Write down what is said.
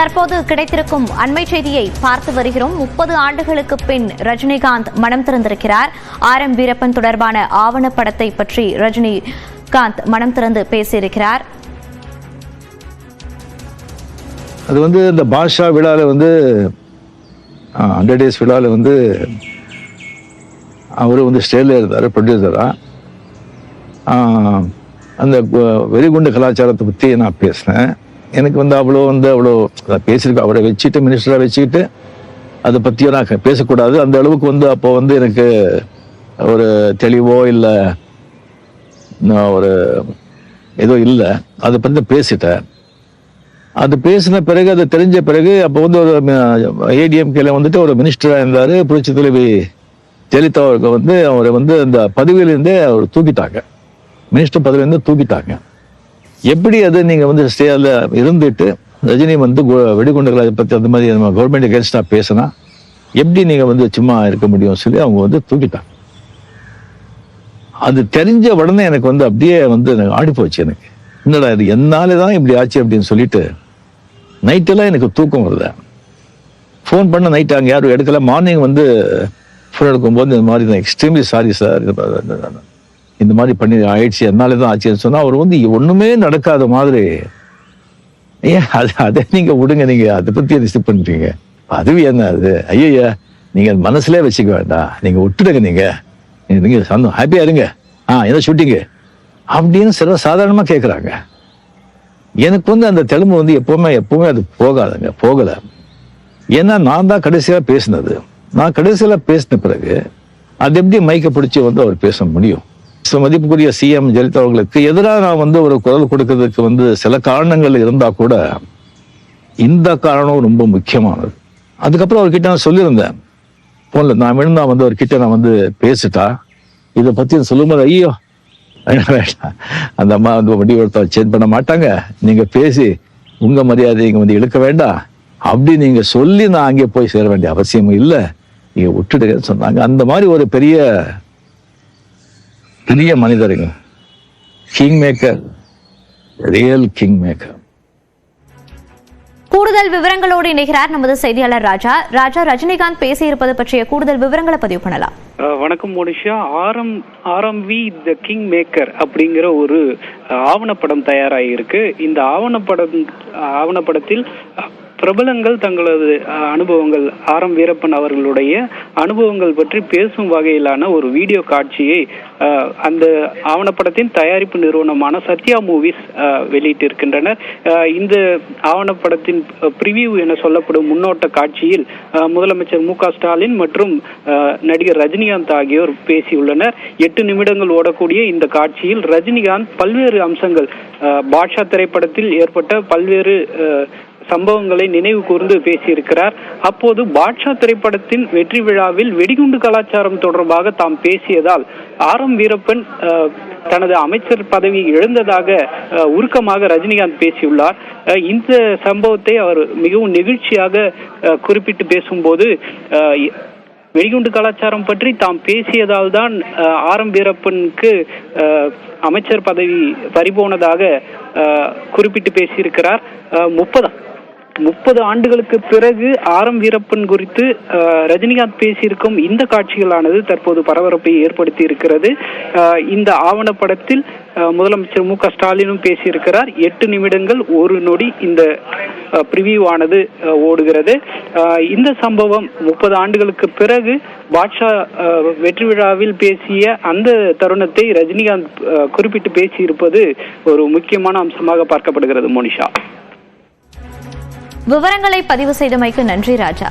தற்போது கிடைத்திருக்கும் அண்மை செய்தியை பார்த்து வருகிறோம். முப்பது ஆண்டுகளுக்கு பின் ரஜினிகாந்த் மனம் திறந்திருக்கிறார். ஆர் எம் வீரப்பன் தொடர்பான ஆவணப்படத்தை பற்றி ரஜினிகாந்த் மனம் திறந்து பேசியிருக்கிறார். அது வந்து இந்த பாஷா விழாவில் வந்து ஹண்ட்ரட் டேஸ் விழாவில் வந்து அவர் வந்து ஸ்டேஜில் இருந்தார் ப்ரொடியூசராக அந்த வெறிகுண்டு கலாச்சாரத்தை பற்றி நான் பேசினேன். எனக்கு வந்து அவ்வளோ வந்து அவ்வளோ பேசியிருக்கோம் அவரை வச்சுட்டு மினிஸ்டராக வச்சுக்கிட்டு அதை பற்றியும் நான் பேசக்கூடாது. அந்த அளவுக்கு வந்து அப்போ வந்து எனக்கு ஒரு தெளிவோ இல்லை ஒரு ஏதோ இல்லை. அதை பற்றி பேசிட்டேன். அது பேசின பிறகு அது தெரிஞ்ச பிறகு அப்போ வந்து ஒரு ஏடிஎம்கேல வந்துட்டு ஒரு மினிஸ்டராக இருந்தார். புரட்சி தலைவி ஜெயலலிதா அவருக்கு வந்து அவரை வந்து அந்த பதவியிலேருந்தே அவர் தூக்கிட்டாங்க. மினிஸ்டர் பதவியிலேருந்து தூக்கிட்டாங்க. எப்படி அது நீங்கள் வந்து ஸ்டேல இருந்துட்டு ரஜினி வந்து வெடிகுண்டுகளை பற்றி அந்த மாதிரி நம்ம கவர்மெண்ட் அகேன்ஸ்டாக பேசினா எப்படி நீங்கள் வந்து சும்மா இருக்க முடியும் சொல்லி அவங்க வந்து தூக்கிட்டாங்க. அது தெரிஞ்ச உடனே எனக்கு வந்து அப்படியே வந்து எனக்கு ஆடி போச்சு எனக்கு. என்னடா இது என்னாலே தான் இப்படி ஆச்சு அப்படின்னு சொல்லிட்டு நைட்டெல்லாம் எனக்கு தூக்கம் வருது ஃபோன் பண்ண நைட் அங்கே யாரும் எடுக்கல. மார்னிங் வந்து ஃபோன் எடுக்கும்போது இந்த மாதிரி நான் எக்ஸ்ட்ரீம்லி சாரி சார் இந்த மாதிரி பண்ணி ஆயிடுச்சு என்னால தான் ஆச்சுன்னு சொன்னால் அவர் வந்து ஒன்றுமே நடக்காத மாதிரி. ஏன் அது அதை நீங்கள் விடுங்க நீங்கள் அதை பற்றி ரிசீவ் பண்ணுறீங்க அதுவும் என்ன அது? ஐயா நீங்கள் மனசுலயே வச்சுக்க வேண்டாம். நீங்கள் விட்டுடுங்க நீங்கள் நீங்கள் சந்தோம் ஹாப்பியாக இருங்க. ஆ என்ன ஷூட்டிங்கு அப்படின்னு சில சாதாரணமாக கேட்குறாங்க எனக்கு வந்து அந்த தெலுங்கு வந்து எப்போவுமே எப்போவுமே அது போகாதுங்க போகலை. ஏன்னா நான் தான் கடைசியாக பேசினது. நான் கடைசியில் பேசின பிறகு அது எப்படி மைக்கை பிடிச்சி வந்து அவர் பேச முடியும்? ஸோ மதிப்புக்குரிய சிஎம் ஜெயலலிதா அவர்களுக்கு எதிராக நான் வந்து ஒரு குரல் கொடுக்கறதுக்கு வந்து சில காரணங்கள் இருந்தால் கூட இந்த காரணம் ரொம்ப முக்கியமானது. அதுக்கப்புறம் அவர்கிட்ட நான் சொல்லியிருந்தேன். போன்ல நான் விழுந்தா வந்து அவர்கிட்ட நான் வந்து பேசிட்டா இதை பற்றி சொல்லும்போது ஐயோ வேண்டாம் அந்த அம்மா வந்து வண்டி ஒருத்தர் சேஞ்ச் பண்ண மாட்டாங்க. நீங்கள் பேசி உங்கள் மரியாதை இங்கே வந்து இழுக்க வேண்டாம். அப்படி நீங்கள் சொல்லி நான் அங்கே போய் சேர வேண்டிய அவசியம் இல்லை. நீங்கள் விட்டுடுங்கன்னு சொன்னாங்க. அந்த மாதிரி ஒரு பெரிய பெரிய மனிதருங்க king maker real king maker கூடுதல் விவரங்களோடு இணைகிறார் நமது செய்தியாளர் ராஜா. ராஜா ரஜினிகாந்த் பேசியிருப்பது பற்றிய கூடுதல் விவரங்களை பதிவு பண்ணலாம். வணக்கம் மோனிஷா. ஆரம் ஆர்எம்வி த கிங் மேக்கர் அப்படிங்கிற ஒரு ஆவணப்படம் தயாராகியிருக்கு. இந்த ஆவணப்படம் ஆவணப்படத்தில் பிரபலங்கள் தங்களது அனுபவங்கள். அனுபவங்கள் ஆரம் வீரப்பன் அவர்களுடைய அனுபவங்கள் பற்றி பேசும் வகையிலான ஒரு வீடியோ காட்சியை அந்த ஆவணப்படத்தின் தயாரிப்பு நிறுவனமான சத்யா மூவிஸ் வெளியிட்டிருக்கின்றனர். இந்த ஆவணப்படத்தின் பிரிவியூ என சொல்லப்படும் முன்னோட்ட காட்சியில் முதலமைச்சர் மு ஸ்டாலின் மற்றும் நடிகர் ரஜினிகாந்த் ஆகியோர் பேசியுள்ளனர். எட்டு நிமிடங்கள் ஓடக்கூடிய இந்த காட்சியில் ரஜினிகாந்த் பல்வேறு அம்சங்கள் பாட்ஷா திரைப்படத்தில் ஏற்பட்ட பல்வேறு சம்பவங்களை நினைவு கூர்ந்து பேசியிருக்கிறார். அப்போது பாட்ஷா திரைப்படத்தின் வெற்றி விழாவில் வெடிகுண்டு கலாச்சாரம் தொடர்பாக தாம் பேசியதால் ஆர் எம் வீரப்பன் தனது அமைச்சர் பதவி இழந்ததாக உருக்கமாக ரஜினிகாந்த் பேசியுள்ளார். இந்த சம்பவத்தை அவர் மிகவும் நெகிழ்ச்சியாக குறிப்பிட்டு பேசும்போது வெடிகுண்டு கலாச்சாரம் பற்றி தாம் பேசியதால் தான் ஆர் எம் வீரப்பனுக்கு அமைச்சர் பதவி பறிபோனதாக குறிப்பிட்டு பேசியிருக்கிறார். முப்பதாம் முப்பது முப்பது ஆண்டுகளுக்கு பிறகு ஆர் எம் வீரப்பன் குறித்து அஹ், ரஜினிகாந்த் பேசியிருக்கும் இந்த காட்சிகளானது தற்போது பரபரப்பை ஏற்படுத்தி இருக்கிறது. இந்த ஆவணப்படத்தில் முதலமைச்சர் மு க ஸ்டாலினும் பேசியிருக்கிறார். எட்டு நிமிடங்கள் ஒரு நொடி இந்த பிரிவியூ ஆனது ஓடுகிறது. இந்த சம்பவம் முப்பது ஆண்டுகளுக்கு பிறகு பாட்ஷா அஹ், வெற்றி விழாவில் பேசிய அந்த தருணத்தை ரஜினிகாந்த் குறிப்பிட்டு பேசியிருப்பது ஒரு முக்கியமான அம்சமாக பார்க்கப்படுகிறது மோனிஷா. விவரங்களை பதிவு செய்தமைக்கு நன்றி ராஜா.